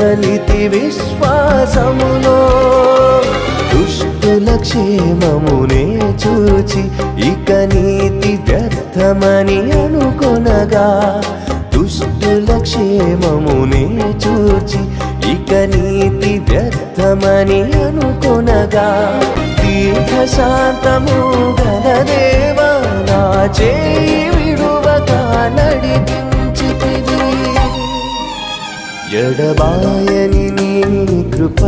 కదలితి విశ్వాసములో. దుష్టుల క్షేమమునే చూచి ఇక నీతి వ్యర్థమని అనుకొనగా. దుష్టుల క్షేమమునే చూచి ఇక నీతి వ్యర్థమని అనుకొనగా. తీర్థశాంతముగా ఎడబాయని నీ కృప